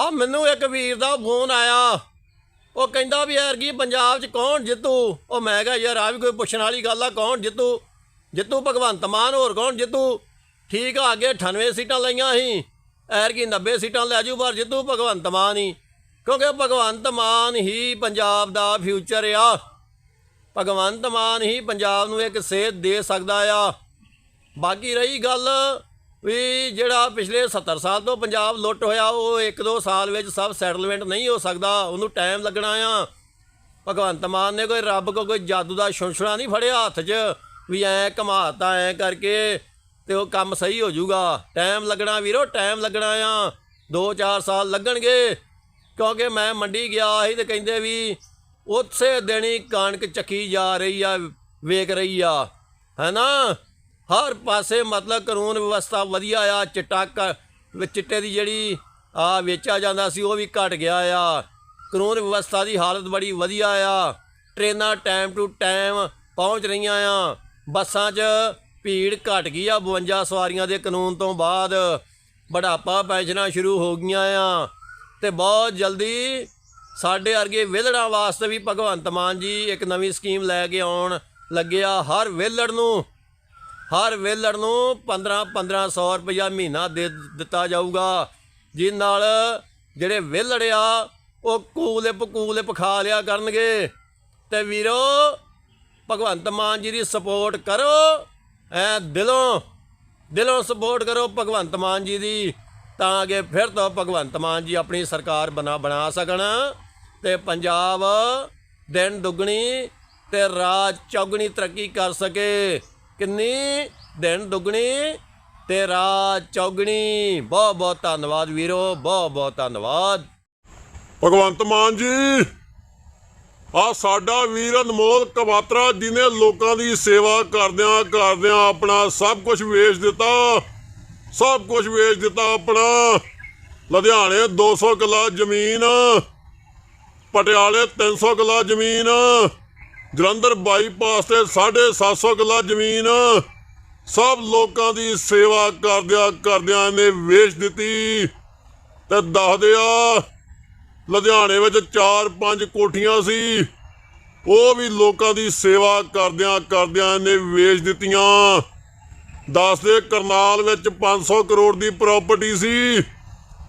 ਆ ਮੈਨੂੰ ਇੱਕ ਵੀਰ ਦਾ ਫੋਨ ਆਇਆ। ਉਹ ਕਹਿੰਦਾ ਵੀ ਯਾਰ ਐਰਗੀ ਪੰਜਾਬ 'ਚ ਕੌਣ ਜਿੱਤੂ? ਉਹ ਮੈਂ ਕਿਹਾ, ਯਾਰ ਆ ਵੀ ਕੋਈ ਪੁੱਛਣ ਵਾਲੀ ਗੱਲ ਆ, ਕੌਣ ਜਿੱਤੂ? ਜਿੱਤੂ ਭਗਵੰਤ ਮਾਨ, ਹੋਰ ਕੌਣ ਜਿੱਤੂ? ਠੀਕ ਆ, ਅੱਗੇ 98 ਸੀਟਾਂ ਲਈਆਂ ਸੀ। ਐਰ ਕੀ 90 ਸੀਟਾਂ ਲੈ ਜੂ, ਪਰ ਜਿੱਤੂ ਭਗਵੰਤ ਮਾਨ ਹੀ। ਕਿਉਂਕਿ ਭਗਵੰਤ ਮਾਨ ਹੀ ਪੰਜਾਬ ਦਾ ਫਿਊਚਰ ਆ। ਭਗਵੰਤ ਮਾਨ ਹੀ ਪੰਜਾਬ ਨੂੰ ਇੱਕ ਸੇਧ ਦੇ ਸਕਦਾ ਆ। ਬਾਕੀ ਰਹੀ ਗੱਲ ਵੀ ਜਿਹੜਾ ਪਿਛਲੇ 70 ਸਾਲ ਤੋਂ ਪੰਜਾਬ ਲੁੱਟ ਹੋਇਆ, ਉਹ 1-2 ਸਾਲ ਵਿੱਚ ਸਭ ਸੈਟਲਮੈਂਟ ਨਹੀਂ ਹੋ ਸਕਦਾ, ਉਹਨੂੰ ਟਾਈਮ ਲੱਗਣਾ ਆ। ਭਗਵੰਤ ਮਾਨ ਨੇ ਕੋਈ ਰੱਬ ਕੋ ਕੋਈ ਜਾਦੂ ਦਾ ਛੁੰਛਣਾ ਨਹੀਂ ਫੜਿਆ ਹੱਥ 'ਚ, ਵੀ ਐ ਘਮਾਤਾ, ਐ ਕਰਕੇ ਤੇ ਉਹ ਕੰਮ ਸਹੀ ਹੋ ਜਾਊਗਾ। ਟਾਈਮ ਲੱਗਣਾ ਵੀਰੋ, ਟਾਈਮ ਲੱਗਣਾ ਆ। 2-4 ਸਾਲ ਲੱਗਣਗੇ, ਕਿਉਂਕਿ ਮੈਂ ਮੰਡੀ ਗਿਆ ਸੀ ਤੇ ਕਹਿੰਦੇ ਵੀ ਉਸੇ ਦਿਨ ਹੀ ਕਣਕ ਚੱਕੀ ਜਾ ਰਹੀ ਆ, ਵੇਖ ਰਹੀ ਆ। ਹੈਨਾ ਹਰ ਪਾਸੇ ਮਤਲਬ ਕਾਨੂੰਨ ਵਿਵਸਥਾ ਵਧੀਆ ਆ, ਚਿੱਟਾ ਕ- ਚਿੱਟੇ ਦੀ ਜਿਹੜੀ, ਆ, ਵੇਚਿਆ ਜਾਂਦਾ ਸੀ, ਉਹ ਵੀ ਘਟ ਗਿਆ ਆ। ਕਾਨੂੰਨ ਵਿਵਸਥਾ ਦੀ ਹਾਲਤ ਬੜੀ ਵਧੀਆ ਆ। ਟ੍ਰੇਨਾਂ ਟਾਈਮ ਟੂ ਟਾਈਮ ਪਹੁੰਚ ਰਹੀਆਂ ਆ। ਬੱਸਾਂ 'ਚ ਭੀੜ ਘਟ ਗਈ ਆ 52 ਸਵਾਰੀਆਂ ਦੇ ਕਾਨੂੰਨ ਤੋਂ ਬਾਅਦ। ਬੁਢਾਪਾ ਪੈਨਸ਼ਨਾਂ ਸ਼ੁਰੂ ਹੋ ਗਈਆਂ ਆ। ਤੇ ਬਹੁਤ ਜਲਦੀ ਸਾਡੇ ਅਰਗੇ ਵਿਹਲੜਾਂ ਵਾਸਤੇ ਵੀ ਭਗਵੰਤ ਮਾਨ ਜੀ ਇੱਕ ਨਵੀਂ ਸਕੀਮ ਲੈ ਕੇ ਆਉਣ ਲੱਗਿਆ। ਹਰ ਵਿਹਲੜ ਨੂੰ ਹਰ ਵੇਲੜ ਨੂੰ 15 1500 ਰੁਪਇਆ ਮਹੀਨਾ ਦੇ ਦਿੱਤਾ ਜਾਊਗਾ, ਜਿਸ ਨਾਲ ਜਿਹੜੇ ਵੇਲੜ ਆ, ਉਹ ਕੂਲਿਪ ਕੂਲਿਪ ਖਾ ਲਿਆ ਕਰਨਗੇ। ਤੇ ਵੀਰੋ, ਭਗਵੰਤ ਮਾਨ ਜੀ ਦੀ ਸਪੋਰਟ ਕਰੋ, ਐ ਦਿਲੋਂ ਦਿਲੋਂ ਸਪੋਰਟ ਕਰੋ ਭਗਵੰਤ ਮਾਨ ਜੀ ਦੀ, ਤਾਂ ਕਿ ਫਿਰ ਤੋਂ ਭਗਵੰਤ ਮਾਨ ਜੀ ਆਪਣੀ ਸਰਕਾਰ ਬਣਾ ਬਣਾ ਸਕਣ। ਤੇ ਪੰਜਾਬ ਦਿਨ ਦੁੱਗਣੀ ਤੇ ਰਾਜ ਚੌਗਣੀ ਤਰੱਕੀ ਕਰ ਸਕੇ। ਕਿੰਨੀ ਦਿਨ ਦੁੱਗਣੀ ਤੇ ਰਾਤ ਚੌਗਣੀ। ਬਹੁਤ ਬਹੁਤ ਧੰਨਵਾਦ ਵੀਰੋ, ਬਹੁਤ ਬਹੁਤ ਧੰਨਵਾਦ। ਭਗਵੰਤ ਮਾਨ ਜੀ ਆ ਸਾਡਾ ਵੀਰ ਅਨਮੋਲ ਕਵਾਤਰਾ ਜਿਨੇ ਲੋਕਾਂ ਦੀ ਸੇਵਾ ਕਰਦਿਆਂ ਕਰਦਿਆਂ ਆਪਣਾ ਸਭ ਕੁਝ ਵੇਚ ਦਿੱਤਾ। ਸਭ ਕੁਝ ਵੇਚ ਦਿੱਤਾ ਆਪਣਾ। ਲੁਧਿਆਣੇ 200 ਕਿੱਲਾ ਜ਼ਮੀਨ, ਪਟਿਆਲੇ 300 ਕਿੱਲਾ ਜ਼ਮੀਨ ਜਲੰਧਰ ਬਾਈਪਾਸ ਤੇ 750 ਕਿੱਲਾ ਜ਼ਮੀਨ ਸਭ ਲੋਕਾਂ ਦੀ ਸੇਵਾ ਕਰਦਿਆਂ ਕਰਦਿਆਂ ਇਹਨੇ ਵੇਚ ਦਿੱਤੀ। ਤੇ ਦੱਸਦੇ ਆ, ਲੁਧਿਆਣੇ ਵਿੱਚ 4-5 ਕੋਠੀਆਂ ਸੀ, ਉਹ ਵੀ ਲੋਕਾਂ ਦੀ ਸੇਵਾ ਕਰਦਿਆਂ ਕਰਦਿਆਂ ਨੇ ਵੇਚ ਦਿੱਤੀਆਂ। ਦੱਸਦੇ ਕਰਨਾਲ ਵਿੱਚ 500 ਕਰੋੜ ਦੀ ਪ੍ਰਾਪਰਟੀ ਸੀ,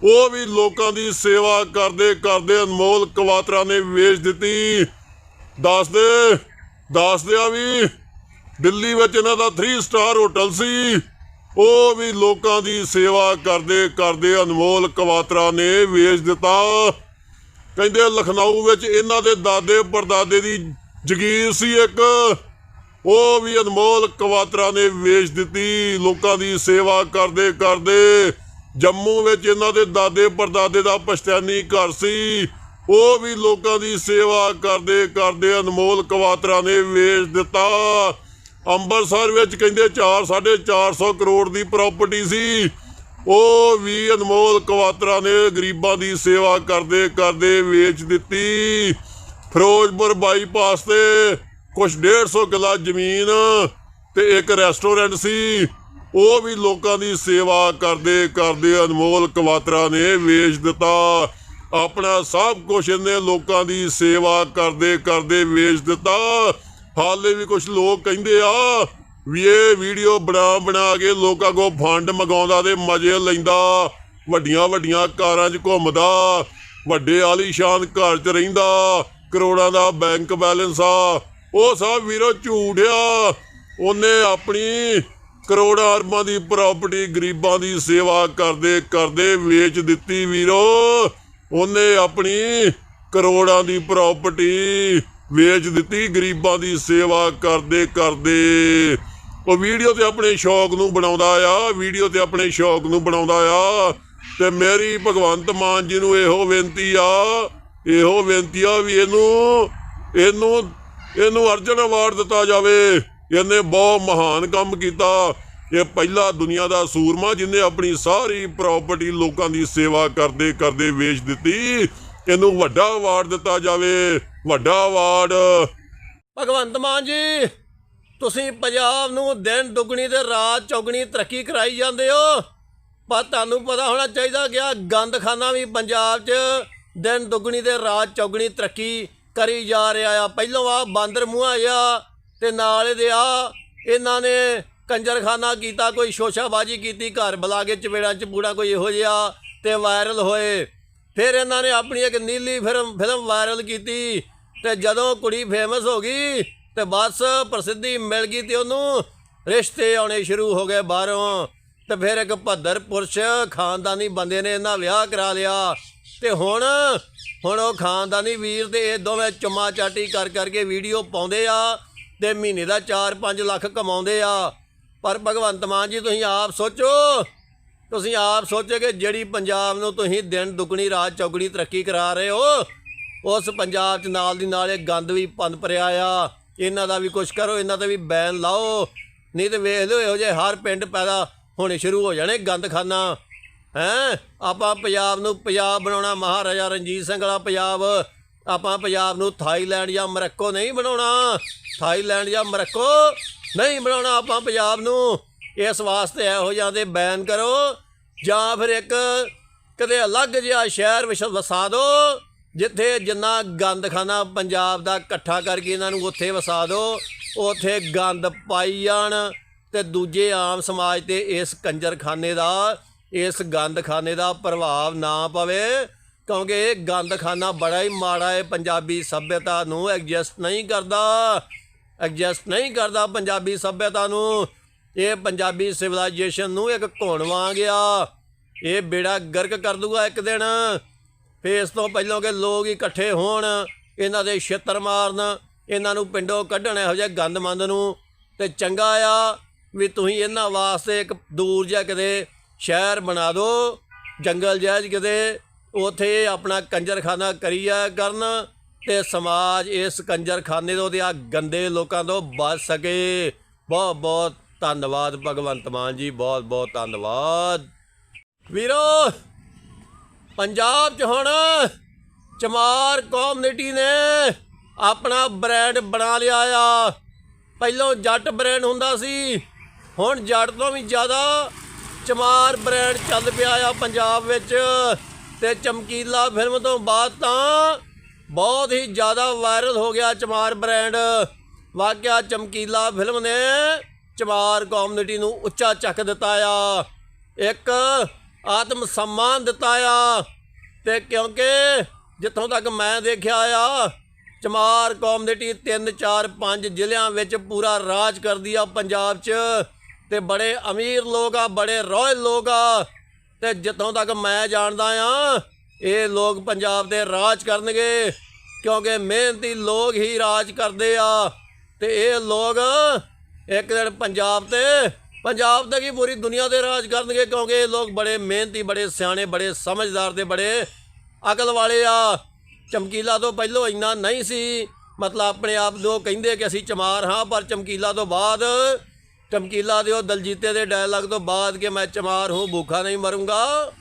ਉਹ ਵੀ ਲੋਕਾਂ ਦੀ ਸੇਵਾ ਕਰਦੇ ਕਰਦੇ ਅਨਮੋਲ ਕਵਾਤਰਾ ਨੇ ਵੇਚ ਦਿੱਤੀ। ਦੱਸਦੇ ਦੱਸਦੇ ਆ ਵੀ ਦਿੱਲੀ ਵਿੱਚ ਇਹਨਾਂ ਦਾ 3 ਸਟਾਰ ਹੋਟਲ ਸੀ। ਉਹ ਵੀ ਲੋਕਾਂ ਦੀ ਸੇਵਾ ਕਰਦੇ ਕਰਦੇ ਅਨਮੋਲ ਕਵਾਤਰਾ ਨੇ ਵੇਚ ਦਿੱਤਾ। ਕਹਿੰਦੇ ਲਖਨਊ ਵਿੱਚ ਇਹਨਾਂ ਦੇ ਦਾਦੇ ਪਰਦਾਦੇ ਦੀ ਜ਼ਗੀਰ ਸੀ ਇੱਕ। ਉਹ ਵੀ ਅਨਮੋਲ ਕਵਾਤਰਾ ਨੇ ਵੇਚ ਦਿੱਤੀ। ਲੋਕਾਂ ਦੀ ਸੇਵਾ ਕਰਦੇ ਕਰਦੇ ਜੰਮੂ ਵਿੱਚ ਇਹਨਾਂ ਦੇ ਦਾਦੇ ਪਰਦਾਦੇ ਦਾ ਪਸ਼ਤੈਨੀ ਘਰ ਸੀ। ਉਹ ਵੀ ਲੋਕਾਂ ਦੀ ਸੇਵਾ ਕਰਦੇ ਕਰਦੇ ਅਨਮੋਲ ਕਵਾਤਰਾ ਨੇ ਵੇਚ ਦਿੱਤਾ। ਅੰਮ੍ਰਿਤਸਰ ਵਿੱਚ ਕਹਿੰਦੇ 4 450 ਕਰੋੜ ਦੀ ਪ੍ਰਾਪਰਟੀ ਸੀ। ਉਹ ਵੀ ਅਨਮੋਲ ਕਵਾਤਰਾ ਨੇ ਗਰੀਬਾਂ ਦੀ ਸੇਵਾ ਕਰਦੇ ਕਰਦੇ ਵੇਚ ਦਿੱਤੀ। ਫਿਰੋਜ਼ਪੁਰ ਬਾਈਪਾਸ ਤੇ ਕੁਝ 150 ਕਿੱਲਾ ਜ਼ਮੀਨ ਤੇ ਇੱਕ ਰੈਸਟੋਰੈਂਟ ਸੀ। ਉਹ ਵੀ ਲੋਕਾਂ ਦੀ ਸੇਵਾ ਕਰਦੇ ਕਰਦੇ ਅਨਮੋਲ ਕਵਾਤਰਾ ਨੇ ਵੇਚ ਦਿੱਤਾ। ਆਪਣਾ ਸਭ ਕੁਝ ਇਹਨੇ ਲੋਕਾਂ ਦੀ ਸੇਵਾ ਕਰਦੇ ਕਰਦੇ ਵੇਚ ਦਿੱਤਾ। ਹਾਲੇ ਵੀ ਕੁਝ ਲੋਕ ਕਹਿੰਦੇ ਆ ਵੀ ਇਹ ਵੀਡੀਓ ਬਣਾ ਬਣਾ ਕੇ ਲੋਕਾਂ ਕੋ ਫੰਡ ਮਗਾਉਂਦਾ ਤੇ ਮਜ਼ੇ ਲੈਂਦਾ। ਵੱਡੀਆਂ ਵੱਡੀਆਂ ਕਾਰਾਂ 'ਚ ਘੁੰਮਦਾ, ਵੱਡੇ ਆਲੀਸ਼ਾਨ ਘਰ 'ਚ ਰਹਿੰਦਾ, ਕਰੋੜਾਂ ਦਾ ਬੈਂਕ ਬੈਲੈਂਸ ਆ। ਉਹ ਸਭ ਵੀਰੋ ਝੂਠ ਆ। ਉਹਨੇ ਆਪਣੀ ਕਰੋੜਾਂ ਅਰਬਾਂ ਦੀ ਪ੍ਰਾਪਰਟੀ ਗਰੀਬਾਂ ਦੀ ਸੇਵਾ ਕਰਦੇ ਕਰਦੇ ਵੇਚ ਦਿੱਤੀ ਵੀਰੋ। ਉਹਨੇ ਆਪਣੀ ਕਰੋੜਾਂ ਦੀ ਪ੍ਰਾਪਰਟੀ ਵੇਚ ਦਿੱਤੀ, ਗਰੀਬਾਂ ਦੀ ਸੇਵਾ ਕਰਦੇ ਕਰਦੇ। ਉਹ ਵੀਡੀਓ ਤੇ ਆਪਣੇ ਸ਼ੌਕ ਨੂੰ ਬਣਾਉਂਦਾ ਆ, ਵੀਡੀਓ ਤੇ ਆਪਣੇ ਸ਼ੌਕ ਨੂੰ ਬਣਾਉਂਦਾ ਆ। ਤੇ ਮੇਰੀ ਭਗਵੰਤ ਮਾਨ ਜੀ ਨੂੰ ਇਹੋ ਬੇਨਤੀ ਆ, ਇਹੋ ਬੇਨਤੀ ਆ ਵੀ ਇਹਨੂੰ ਇਹਨੂੰ ਇਹਨੂੰ ਅਰਜਨ ਅਵਾਰਡ ਦਿੱਤਾ ਜਾਵੇ। ਇਹਨੇ ਬਹੁਤ ਮਹਾਨ ਕੰਮ ਕੀਤਾ। ਇਹ ਪਹਿਲਾ ਦੁਨੀਆ ਦਾ ਸੂਰਮਾ ਜਿਹਨੇ ਆਪਣੀ ਸਾਰੀ ਪ੍ਰਾਪਰਟੀ ਲੋਕਾਂ ਦੀ ਸੇਵਾ ਕਰਦੇ ਕਰਦੇ ਵੇਚ ਦਿੱਤੀ, ਇਹਨੂੰ ਵੱਡਾ ਅਵਾਰਡ ਦਿੱਤਾ ਜਾਵੇ, ਵੱਡਾ ਅਵਾਰਡ ਭਗਵੰਤ ਮਾਨ ਜੀ, ਤੁਸੀਂ ਪੰਜਾਬ ਨੂੰ ਦਿਨ ਦੁੱਗਣੀ ਤੇ ਰਾਤ ਚੌਗਣੀ ਤਰੱਕੀ ਕਰਾਈ ਜਾਂਦੇ ਹੋ। ਪਰ ਤੁਹਾਨੂੰ ਪਤਾ ਹੋਣਾ ਚਾਹੀਦਾ ਕਿ ਆ ਗੰਦਖਾਨਾ ਵੀ ਪੰਜਾਬ 'ਚ ਦਿਨ ਦੁੱਗਣੀ ਤੇ ਰਾਤ ਚੌਗਣੀ ਤਰੱਕੀ ਕਰੀ ਜਾ ਰਿਹਾ ਆ। ਪਹਿਲੋਂ ਆ ਬਾਂਦਰ ਮੂੰਹਾਂ ਆ ਤੇ ਨਾਲ ਇਹਦੇ ਆ, ਇਹਨਾਂ ਨੇ ਕੰਜਰਖਾਨਾ ਕੀਤਾ, ਕੋਈ ਸ਼ੋਸ਼ਾਬਾਜੀ ਕੀਤੀ, ਘਰ ਬੁਲਾ ਕੇ ਚਪੇੜਾਂ ਚਪੂੜਾ ਕੋਈ ਇਹੋ ਜਿਹਾ ਤੇ ਵਾਇਰਲ ਹੋਏ। ਫਿਰ ਇਹਨਾਂ ਨੇ ਆਪਣੀ ਇੱਕ ਨੀਲੀ ਫਿਲਮ ਫਿਲਮ ਵਾਇਰਲ ਕੀਤੀ ਤੇ ਜਦੋਂ ਕੁੜੀ ਫੇਮਸ ਹੋ ਗਈ ਤੇ ਬਸ ਪ੍ਰਸਿੱਧੀ ਮਿਲ ਗਈ ਤੇ ਉਹਨੂੰ ਰਿਸ਼ਤੇ ਆਉਣੇ ਸ਼ੁਰੂ ਹੋ ਗਏ ਬਾਹਰੋਂ। ਤੇ ਫਿਰ ਇੱਕ ਭੱਦਰ ਪੁਰਸ਼ ਖਾਨਦਾਨੀ ਬੰਦੇ ਨੇ ਇਹਨਾਂ ਵਿਆਹ ਕਰਾ ਲਿਆ। ਤੇ ਹੁਣ ਹੁਣ ਉਹ ਖਾਨਦਾਨੀ ਵੀਰ ਤੇ ਇਹ ਦੋਵੇਂ ਚੁੰਮਾ ਚਾਟੀ ਕਰ ਕਰਕੇ ਵੀਡੀਓ ਪਾਉਂਦੇ ਆ ਤੇ ਮਹੀਨੇ ਦਾ 4-5 ਲੱਖ ਕਮਾਉਂਦੇ ਆ। ਪਰ ਭਗਵੰਤ ਮਾਨ ਜੀ, ਤੁਸੀਂ ਆਪ ਸੋਚੋ। ਤੁਸੀਂ ਆਪ ਸੋਚੋ ਕਿ ਜਿਹੜੀ ਪੰਜਾਬ ਨੂੰ ਤੁਸੀਂ ਦਿਨ ਦੁੱਗਣੀ, ਰਾਤ ਚੌਗਣੀ ਤਰੱਕੀ ਕਰਾ ਰਹੇ ਹੋ, ਉਸ ਪੰਜਾਬ 'ਚ ਨਾਲ ਦੀ ਨਾਲ ਇਹ ਗੰਦ ਵੀ ਪੰਦ ਪਰਿਆ ਆ। ਇਹਨਾਂ ਦਾ ਵੀ ਕੁਛ ਕਰੋ, ਇਹਨਾਂ ਤੇ ਵੀ ਬੈਨ ਲਾਓ। ਨਹੀਂ ਤੇ ਵੇਖ ਲਿਓ, ਇਹੋ ਜਿਹੇ ਹਰ ਪਿੰਡ ਪੈਦਾ ਹੋਣੇ ਸ਼ੁਰੂ ਹੋ ਜਾਣੇ ਗੰਦਖਾਨਾ। ਹੈਂ? ਆਪਾਂ ਪੰਜਾਬ ਨੂੰ ਪੰਜਾਬ ਬਣਾਉਣਾ, ਮਹਾਰਾਜਾ ਰਣਜੀਤ ਸਿੰਘ ਵਾਲਾ ਪੰਜਾਬ। ਆਪਾਂ ਪੰਜਾਬ ਨੂੰ ਥਾਈਲੈਂਡ ਜਾਂ ਮਰੱਕੋ ਨਹੀਂ ਬਣਾਉਣਾ। ਥਾਈਲੈਂਡ ਜਾਂ ਮਰੱਕੋ ਨਹੀਂ ਬਣਾਉਣਾ ਆਪਾਂ ਪੰਜਾਬ ਨੂੰ। ਇਸ ਵਾਸਤੇ ਇਹੋ ਜਿਹਾ ਦੇ ਬੈਨ ਕਰੋ, ਜਾਂ ਫਿਰ ਇੱਕ ਕਦੇ ਅਲੱਗ ਜਿਹਾ ਸ਼ਹਿਰ ਵਿੱਚ ਵਸਾ ਦਿਓ ਜਿੱਥੇ ਜਿੰਨਾ ਗੰਦਖਾਨਾ ਪੰਜਾਬ ਦਾ ਇਕੱਠਾ ਕਰਕੇ ਇਹਨਾਂ ਨੂੰ ਉੱਥੇ ਵਸਾ ਦਿਓ ਉੱਥੇ ਗੰਦ ਪਾਈ ਜਾਣ ਤੇ ਦੂਜੇ ਆਮ ਸਮਾਜ ਤੇ ਇਸ ਕੰਜਰਖਾਨੇ ਦਾ, ਇਸ ਗੰਦਖਾਨੇ ਦਾ ਪ੍ਰਭਾਵ ਨਾ ਪਵੇ, ਕਿਉਂਕਿ ਇਹ ਗੰਦਖਾਨਾ ਬੜਾ ਹੀ ਮਾੜਾ ਹੈ ਪੰਜਾਬੀ ਸੱਭਿਅਤਾ ਨੂੰ ਐਗਜਸਟ ਨਹੀਂ ਕਰਦਾ। ਐਡਜਸਟ ਨਹੀਂ ਕਰਦਾ ਪੰਜਾਬੀ ਸੱਭਿਅਤਾ ਨੂੰ। ਇਹ ਪੰਜਾਬੀ ਸਿਵਲਾਈਜੇਸ਼ਨ ਨੂੰ ਇੱਕ ਘੁਣ ਵਾਂਗ ਆ। ਇਹ ਬੇੜਾ ਗਰਕ ਕਰ ਦੂਗਾ ਇੱਕ ਦਿਨ। ਫੇਰ ਇਸ ਤੋਂ ਪਹਿਲਾਂ ਕਿ ਲੋਕ ਇਕੱਠੇ ਹੋਣ, ਇਹਨਾਂ ਦੇ ਛਿੱਤਰ ਮਾਰਨ, ਇਹਨਾਂ ਨੂੰ ਪਿੰਡੋਂ ਕੱਢਣ, ਇਹੋ ਜਿਹੇ ਗੰਦਮੰਦ ਨੂੰ। ਤੇ ਚੰਗਾ ਆ ਵੀ ਤੁਸੀਂ ਇਹਨਾਂ ਵਾਸਤੇ ਇੱਕ ਦੂਰ ਜਿਹਾ ਕਿਤੇ ਸ਼ਹਿਰ ਬਣਾ ਦਿਓ, ਜੰਗਲ ਜਿਹਾ ਕਿਤੇ। ਉਥੇ ਆਪਣਾ ਕੰਜਰਖਾਨਾ ਕਰੀ ਕਰਨ ਤੇ ਸਮਾਜ ਇਸ ਕੰਜਰਖਾਨੇ ਤੋਂ ਤੇ ਆ ਗੰਦੇ ਲੋਕਾਂ ਤੋਂ ਬਚ ਸਕੇ। ਬਹੁਤ ਬਹੁਤ ਧੰਨਵਾਦ ਭਗਵੰਤ ਮਾਨ ਜੀ, ਬਹੁਤ ਬਹੁਤ ਧੰਨਵਾਦ। ਵੀਰੋ, ਪੰਜਾਬ 'ਚ ਹੁਣ ਚਮਾਰ ਕਮਿਊਨਿਟੀ ਨੇ ਆਪਣਾ ਬ੍ਰਾਂਡ ਬਣਾ ਲਿਆ ਆ। ਪਹਿਲਾਂ ਜੱਟ ਬ੍ਰਾਂਡ ਹੁੰਦਾ ਸੀ, ਹੁਣ ਜੱਟ ਤੋਂ ਵੀ ਜ਼ਿਆਦਾ ਚਮਾਰ ਬ੍ਰਾਂਡ ਚੱਲ ਪਿਆ ਆ ਪੰਜਾਬ ਵਿੱਚ। ਤੇ ਚਮਕੀਲਾ ਫਿਲਮ ਤੋਂ ਬਾਅਦ ਤਾਂ ਬਹੁਤ ਹੀ ਜ਼ਿਆਦਾ ਵਾਇਰਲ ਹੋ ਗਿਆ ਚਮਾਰ ਬ੍ਰਾਂਡ। ਵਾਕਿਆ ਚਮਕੀਲਾ ਫਿਲਮ ਨੇ ਚਮਾਰ ਕਮਿਊਨਿਟੀ ਨੂੰ ਉੱਚਾ ਚੱਕ ਦਿੱਤਾ ਆ। ਇੱਕ ਆਤਮ ਸਨਮਾਨ ਦਿੱਤਾ ਆ। ਤੇ ਕਿਉਂਕਿ ਜਿੱਥੋਂ ਤੱਕ ਮੈਂ ਦੇਖਿਆ ਆ, ਚਮਾਰ ਕਮਿਊਨਿਟੀ 3 4 5 ਜ਼ਿਲ੍ਹਿਆਂ ਵਿੱਚ ਪੂਰਾ ਰਾਜ ਕਰਦੀ ਆ ਪੰਜਾਬ 'ਚ। ਤੇ ਬੜੇ ਅਮੀਰ ਲੋਕ ਆ, ਬੜੇ ਰੋਇਲ ਲੋਕ ਆ। ਤੇ ਜਿੱਥੋਂ ਤੱਕ ਮੈਂ ਜਾਣਦਾ ਆ ਇਹ ਲੋਕ ਪੰਜਾਬ ਦੇ ਰਾਜ ਕਰਨਗੇ, ਕਿਉਂਕਿ ਮਿਹਨਤੀ ਲੋਕ ਹੀ ਰਾਜ ਕਰਦੇ ਆ। ਤੇ ਇਹ ਲੋਕ ਇੱਕ ਦਿਨ ਪੰਜਾਬ ਤੇ ਪੰਜਾਬ ਤੇ ਕੀ ਪੂਰੀ ਦੁਨੀਆ ਤੇ ਰਾਜ ਕਰਨਗੇ, ਕਿਉਂਕਿ ਇਹ ਲੋਕ ਬੜੇ ਮਿਹਨਤੀ, ਬੜੇ ਸਿਆਣੇ, ਬੜੇ ਸਮਝਦਾਰ ਤੇ ਬੜੇ ਅਕਲ ਵਾਲੇ ਆ। ਚਮਕੀਲਾ ਤੋਂ ਪਹਿਲਾਂ ਇੰਨਾ ਨਹੀਂ ਸੀ। ਮਤਲਬ ਆਪਣੇ ਆਪ ਲੋਕ ਕਹਿੰਦੇ ਕਿ ਅਸੀਂ ਚਮਾਰ ਹਾਂ, ਪਰ ਚਮਕੀਲਾ ਤੋਂ ਬਾਅਦ, ਚਮਕੀਲਾ ਦੇ ਉਹ ਦਲਜੀਤੇ ਦੇ ਡਾਇਲੌਗ ਤੋਂ ਬਾਅਦ ਕਿ ਮੈਂ ਚਮਾਰ ਹੂੰ, ਭੁੱਖਾ ਨਹੀਂ ਮਰੂੰਗਾ।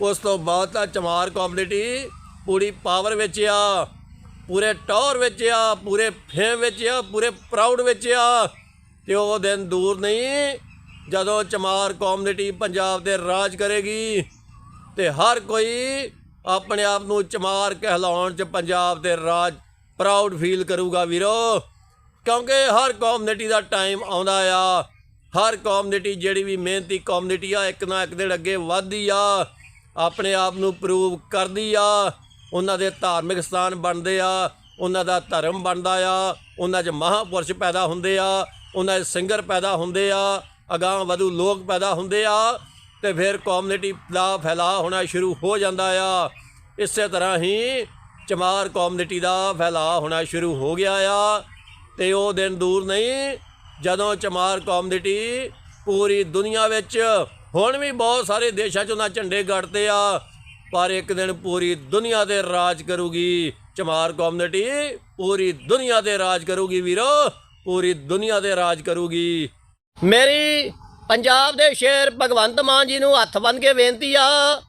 ਉਸ ਤੋਂ ਬਾਅਦ ਤਾਂ ਚਮਾਰ ਕਮਿਊਨਿਟੀ ਪੂਰੀ ਪਾਵਰ ਵਿੱਚ ਆ, ਪੂਰੇ ਟੌਰ ਵਿੱਚ ਆ, ਪੂਰੇ ਫੇਮ ਵਿੱਚ ਆ, ਪੂਰੇ ਪ੍ਰਾਊਡ ਵਿੱਚ ਆ। ਤੇ ਉਹ ਦਿਨ ਦੂਰ ਨਹੀਂ, ਜਦੋਂ ਚਮਾਰ ਕਮਿਊਨਿਟੀ ਪੰਜਾਬ ਦੇ ਰਾਜ ਕਰੇਗੀ, ਤੇ ਹਰ ਕੋਈ ਆਪਣੇ ਆਪ ਨੂੰ ਚਮਾਰ ਕਹਿਲਾਉਣ ਚ ਪੰਜਾਬ ਦੇ ਰਾਜ ਪ੍ਰਾਊਡ ਫੀਲ ਕਰੂਗਾ ਵੀਰੋ। ਕਿਉਂਕਿ ਹਰ ਕਮਿਊਨਿਟੀ ਦਾ ਟਾਈਮ ਆਉਂਦਾ ਆ, ਹਰ ਕਮਿਊਨਿਟੀ ਜਿਹੜੀ ਵੀ ਮਿਹਨਤੀ ਕਮਿਊਨਿਟੀ ਆ, ਇੱਕ ਨਾ ਇੱਕ ਦਿਨ ਅੱਗੇ ਵਧਦੀ ਆ। ਆਪਣੇ ਆਪ ਨੂੰ ਪ੍ਰੂਵ ਕਰਦੀ ਆ। ਉਹਨਾਂ ਦੇ ਧਾਰਮਿਕ ਸਥਾਨ ਬਣਦੇ ਆ। ਉਹਨਾਂ ਦਾ ਧਰਮ ਬਣਦਾ ਆ। ਉਹਨਾਂ 'ਚ ਮਹਾਪੁਰਸ਼ ਪੈਦਾ ਹੁੰਦੇ ਆ। ਉਹਨਾਂ 'ਚ ਸਿੰਗਰ ਪੈਦਾ ਹੁੰਦੇ ਆ। ਅਗਾਂਹ ਵਧੂ ਲੋਕ ਪੈਦਾ ਹੁੰਦੇ ਆ। ਤੇ ਫਿਰ ਕਮਿਊਨਿਟੀ ਦਾ ਫੈਲਾਅ ਹੋਣਾ ਸ਼ੁਰੂ ਹੋ ਜਾਂਦਾ ਆ। ਇਸੇ ਤਰ੍ਹਾਂ ਹੀ ਚਮਾਰ ਕਮਿਊਨਿਟੀ ਦਾ ਫੈਲਾਅ ਹੋਣਾ ਸ਼ੁਰੂ ਹੋ ਗਿਆ ਆ। ਤੇ ਉਹ ਦਿਨ ਦੂਰ ਨਹੀਂ, ਜਦੋਂ ਚਮਾਰ ਕਮਿਊਨਿਟੀ ਪੂਰੀ ਦੁਨੀਆ ਵਿੱਚ ਹੁਣ ਵੀ ਬਹੁਤ ਸਾਰੇ ਦੇਸ਼ਾਂ 'ਚ ਉਹਨਾਂ ਝੰਡੇ ਗੱਡਦੇ ਆ, ਪਰ ਇੱਕ ਦਿਨ ਪੂਰੀ ਦੁਨੀਆ ਤੇ ਰਾਜ ਕਰੂਗੀ। ਚਮਾਰ ਕਮਿਊਨਿਟੀ ਪੂਰੀ ਦੁਨੀਆ ਤੇ ਰਾਜ ਕਰੂਗੀ ਵੀਰੋ, ਪੂਰੀ ਦੁਨੀਆ ਤੇ ਰਾਜ ਕਰੂਗੀ। ਮੇਰੀ ਪੰਜਾਬ ਦੇ ਸ਼ੇਰ ਭਗਵੰਤ ਮਾਨ ਜੀ ਨੂੰ ਹੱਥ ਬੰਨ ਕੇ ਬੇਨਤੀ ਆ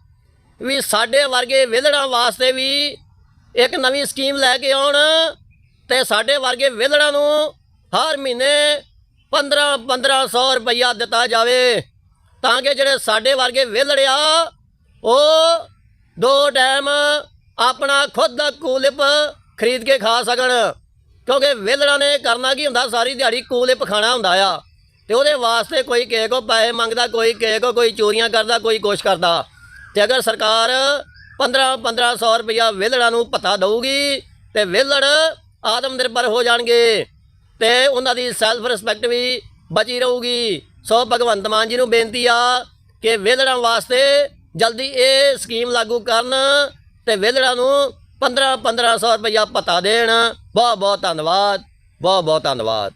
ਵੀ ਸਾਡੇ ਵਰਗੇ ਵਿਹਲੜਾਂ ਵਾਸਤੇ ਵੀ ਇੱਕ ਨਵੀਂ ਸਕੀਮ ਲੈ ਕੇ ਆਉਣ ਤੇ ਸਾਡੇ ਵਰਗੇ ਵਿਹਲੜਾਂ ਨੂੰ ਹਰ ਮਹੀਨੇ 15 1500 ਰੁਪਈਆ ਦਿੱਤਾ ਜਾਵੇ। ਤਾਂ ਕਿ ਜਿਹੜੇ ਸਾਡੇ ਵਰਗੇ ਵਿਹਲੜਿਆ ਉਹ ਦੋ ਟਾਈਮ ਆਪਣਾ ਖੁਦ ਦਾ ਕੂਲਿਪ ਖਰੀਦ ਕੇ ਖਾ ਸਕਣ। ਕਿਉਂਕਿ ਵਿਹਲੜਾਂ ਨੇ ਕਰਨਾ ਕੀ ਹੁੰਦਾ? ਸਾਰੀ ਦਿਹਾੜੀ ਕੂਲਿਪ ਖਾਣਾ ਹੁੰਦਾ ਆ। ਤੇ ਉਹਦੇ ਵਾਸਤੇ ਕੋਈ ਕਿਸੇ ਕੋ ਪੈਸੇ ਮੰਗਦਾ, ਕੋਈ ਕਿਸੇ ਕੋ ਕੋਈ ਚੋਰੀਆਂ ਕਰਦਾ, ਕੋਈ ਕੁਛ ਕਰਦਾ। ਤੇ ਅਗਰ ਸਰਕਾਰ 15 1500 ਰੁਪਇਆ ਵਿਹਲੜਾਂ ਨੂੰ ਪਤਾ ਦਊਗੀ, ਤੇ ਵਿਹਲੜ ਆਤਮ ਨਿਰਭਰ ਹੋ ਜਾਣਗੇ। ਤੇ ਉਹਨਾਂ ਦੀ ਸੈਲਫ ਰਿਸਪੈਕਟ ਵੀ ਬਚੀ ਰਹੂਗੀ। ਸੋ ਭਗਵੰਤ ਮਾਨ ਜੀ ਨੂੰ ਬੇਨਤੀ ਆ ਕਿ ਵਿਹਲੜਾਂ ਵਾਸਤੇ ਜਲਦੀ ਇਹ ਸਕੀਮ ਲਾਗੂ ਕਰਨ ਤੇ ਵਿਹਲੜਾਂ ਨੂੰ 15 1500 ਰੁਪਇਆ ਪਤਾ ਦੇਣ। ਬਹੁਤ ਬਹੁਤ ਧੰਨਵਾਦ ਬਹੁਤ ਬਹੁਤ ਧੰਨਵਾਦ।